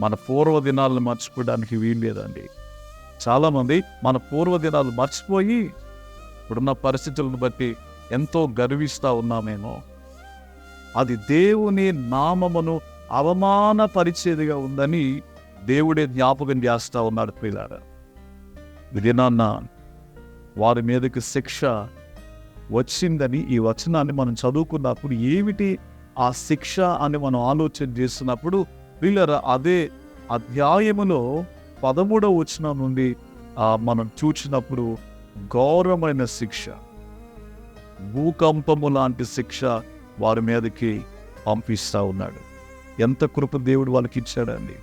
మన పూర్వ దినాలను మర్చిపోవడానికి వీలు లేదండి. చాలామంది మన పూర్వ దినాలు మర్చిపోయి ఇప్పుడున్న పరిస్థితులను బట్టి ఎంతో గర్విస్తూ ఉన్నామేమో. అది దేవుని నామమును అవమానపరిచేదిగా ఉందని దేవుడే జ్ఞాపకం చేస్తా ఉన్నాడు పిల్లారా విధినాన్న వారి మీదకి శిక్ష వచ్చిందని ఈ వచనాన్ని మనం చదువుకున్నప్పుడు ఏమిటి ఆ శిక్ష అని మనం ఆలోచన చేస్తున్నప్పుడు వీళ్ళరా అదే అధ్యాయములో పదమూడవ వచనం నుండి మనం చూసినప్పుడు ఘోరమైన శిక్ష. భూకంపము లాంటి శిక్ష వారి మీదకి పంపిస్తా ఉన్నాడు. ఎంత కృప దేవుడు వాళ్ళకి ఇచ్చాడండి.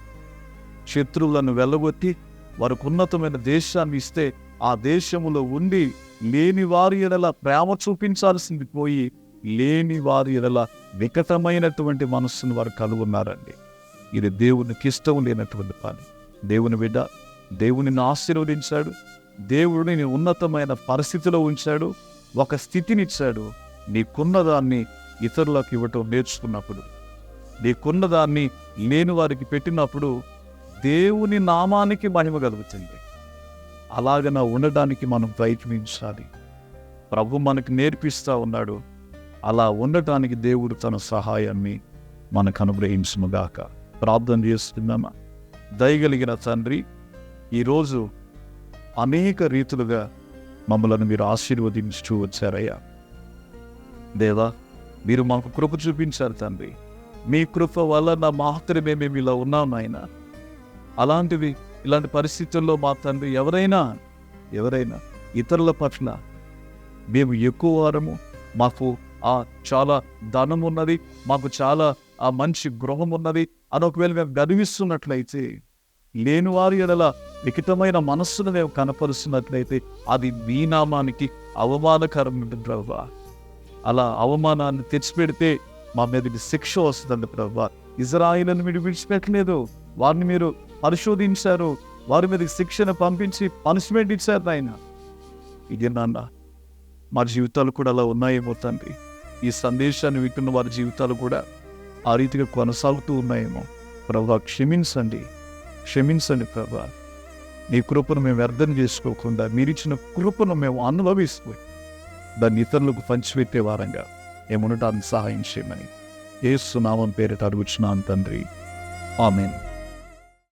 శత్రువులను వెళ్ళగొట్టి వారికి ఉన్నతమైన దేశాన్ని ఇస్తే ఆ దేశములో ఉండి లేని వారి ఎడల ప్రేమ చూపించాల్సింది పోయి లేని వారి ఎడల వికటమైనటువంటి మనస్సును వారు కలుగున్నారండి. ఇది దేవునికి ఇష్టం లేనటువంటి పని. దేవుని బిడ్డ దేవునిని ఆశీర్వదించాడు. దేవుడిని ఉన్నతమైన పరిస్థితిలో ఉంచాడు. ఒక స్థితినిచ్చాడు. నీకున్న దాన్ని ఇతరులకు ఇవ్వటం నేర్చుకున్నప్పుడు నీకున్న దాన్ని లేని వారికి పెట్టినప్పుడు దేవుని నామానికి మహిమ కలుగుతుంది. అలాగన ఉండడానికి మనం ప్రయత్నించాలి. ప్రభు మనకు నేర్పిస్తా ఉన్నాడు. అలా ఉండటానికి దేవుడు తన సహాయాన్ని మనకు అనుగ్రహించునుగాక. ప్రార్థన చేస్తున్నామా? దయగలిగిన తండ్రి ఈరోజు అనేక రీతులుగా మమ్మలను మీరు ఆశీర్వదించుతూ వచ్చారయ్యా. దేవా మీరు మాకు కృప చూపించారు తండ్రి. మీ కృప వలన మాత్రమే మేము ఇలా ఉన్నాం నాయన. అలాంటివి ఇలాంటి పరిస్థితుల్లో మా తండ్రి ఎవరైనా ఎవరైనా ఇతరుల పట్ల మేము ఎక్కువ వారము మాకు ఆ చాలా ధనం ఉన్నది మాకు చాలా ఆ మంచి గృహం ఉన్నది అని ఒకవేళ మేము గర్విస్తున్నట్లయితే లేని వారి ఎడల వికటమైన మనస్సును మేము కనపరుస్తున్నట్లయితే అది మీ నామానికి అవమానకరం ప్రభా అలా అవమానాన్ని తెచ్చిపెడితే మా మీదకి శిక్ష వస్తుందండి ప్రభా ఇజ్రాయిలను మీరు విడిచిపెట్టలేదు. వారిని మీరు పరిశోధించారు. వారి మీదకి శిక్షను పంపించి పనిష్మెంట్ ఇచ్చారు ఆయన ఇది నాన్న మా జీవితాలు కూడా అలా ఉన్నాయేమో తండ్రి. ఈ సందేశాన్ని వింటున్న వారి జీవితాలు కూడా ఆ రీతిగా కొనసాగుతూ ఉన్నాయేమో. ప్రభా క్షమించండి. క్షమించండి ప్రభా. నీ కృపను మేము వ్యర్థం చేసుకోకుండా మీరిచ్చిన కృపను మేము అనుభవిస్తూ దాన్ని ఇతరులకు పంచిపెట్టే వారంగా ఏముండటానికి సహాయం చేయమని. ఏసునామం పేరిట అడుగుచున్నాను తండ్రి. ఆమెను.